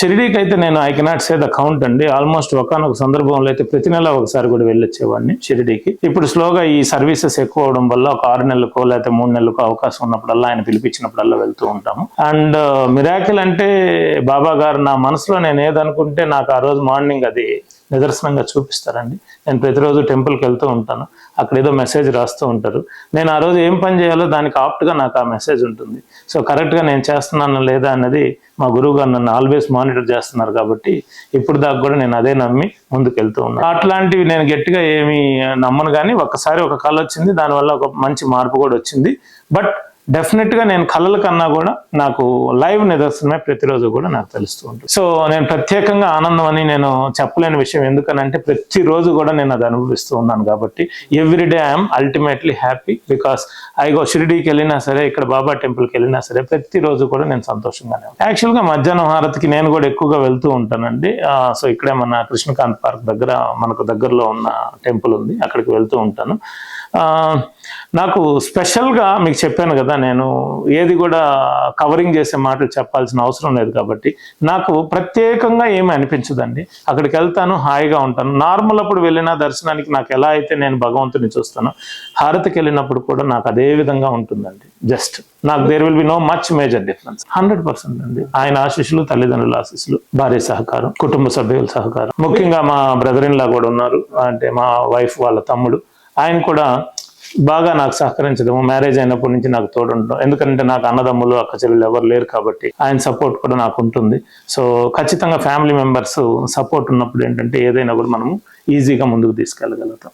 షిరిడీకి అయితే నేను I cannot say the count అండి. ఆల్మోస్ట్ ఒకనొక సందర్భంలో అయితే ప్రతి నెల ఒకసారి కూడా వెళ్ళొచ్చేవాడిని షిరిడీకి. ఇప్పుడు స్లోగా ఈ సర్వీసెస్ ఎక్కువ అవడం వల్ల ఒక ఆరు నెలలకో లేకపోతే మూడు నెలలకో అవకాశం ఉన్నప్పుడల్లా ఆయన పిలిపించినప్పుడల్లా వెళ్తూ ఉంటాము. అండ్ మిరాకిల్ అంటే బాబా గారు నా మనసులో నేను ఏదనుకుంటే నాకు ఆ రోజు మార్నింగ్ అది నిదర్శనంగా చూపిస్తారండి. నేను ప్రతిరోజు టెంపుల్కి వెళ్తూ ఉంటాను. అక్కడ ఏదో మెసేజ్ రాస్తూ ఉంటారు. నేను ఆ రోజు ఏం పని చేయాలో దానికి ఆప్ట్గా నాకు ఆ మెసేజ్ ఉంటుంది. సో కరెక్ట్గా నేను చేస్తున్నాను లేదా అన్నది మా గురువు గారు నన్ను ఆల్వేస్ మానిటర్ చేస్తున్నారు కాబట్టి ఇప్పుడు దాకా కూడా నేను అదే నమ్మి ముందుకు వెళ్తూ ఉన్నాను. అట్లాంటివి నేను గట్టిగా ఏమి నమ్మను కానీ ఒక్కసారి ఒక కళ వచ్చింది. దానివల్ల ఒక మంచి మార్పు కూడా వచ్చింది. బట్ డెఫినెట్గా నేను కళల కన్నా కూడా నాకు లైవ్ నిదర్శనమే ప్రతిరోజు కూడా నాకు తెలుస్తూ ఉంటుంది. సో నేను ప్రత్యేకంగా ఆనందం అని నేను చెప్పలేని విషయం ఎందుకనంటే ప్రతిరోజు కూడా నేను అది అనుభవిస్తూ ఉన్నాను కాబట్టి every day I'm ultimately happy because I go షిరిడీకి వెళ్ళినా సరే ఇక్కడ బాబా టెంపుల్కి వెళ్ళినా సరే ప్రతిరోజు కూడా నేను సంతోషంగానే యాక్చువల్గా మధ్యాహ్నం హారతికి నేను కూడా ఎక్కువగా వెళ్తూ ఉంటానండి. సో ఇక్కడే మన కృష్ణకాంత్ పార్క్ దగ్గర మనకు దగ్గరలో ఉన్న టెంపుల్ ఉంది. అక్కడికి వెళ్తూ ఉంటాను. నాకు స్పెషల్గా మీకు చెప్పాను కదా నేను ఏది కూడా కవరింగ్ చేసే మాటలు చెప్పాల్సిన అవసరం లేదు కాబట్టి నాకు ప్రత్యేకంగా ఏమి అనిపించదండి. అక్కడికి వెళ్తాను హాయిగా ఉంటాను. నార్మల్ అప్పుడు వెళ్ళిన దర్శనానికి నాకు ఎలా అయితే నేను భగవంతుని చూస్తానో హారతికి వెళ్ళినప్పుడు కూడా నాకు అదే విధంగా ఉంటుందండి. జస్ట్ నాకు there will be no much major difference hundred percent అండి. ఆయన ఆశీస్సులు తల్లిదండ్రుల ఆశీస్సులు భార్య సహకారం కుటుంబ సభ్యుల సహకారం. ముఖ్యంగా మా బ్రదర్ ఇన్ లా కూడా ఉన్నారు. అంటే మా వైఫ్ వాళ్ళ తమ్ముడు. ఆయన కూడా బాగా నాకు సహకరించడము. మ్యారేజ్ అయినప్పటి నుంచి నాకు తోడుండడం. ఎందుకంటే నాకు అన్నదమ్ములు అక్క చెల్లెలు ఎవరు లేరు కాబట్టి ఆయన సపోర్ట్ కూడా నాకు ఉంటుంది. సో ఖచ్చితంగా ఫ్యామిలీ మెంబర్స్ సపోర్ట్ ఉన్నప్పుడు ఏంటంటే ఏదైనా కూడా మనము ఈజీగా ముందుకు తీసుకెళ్ళగలుగుతాం.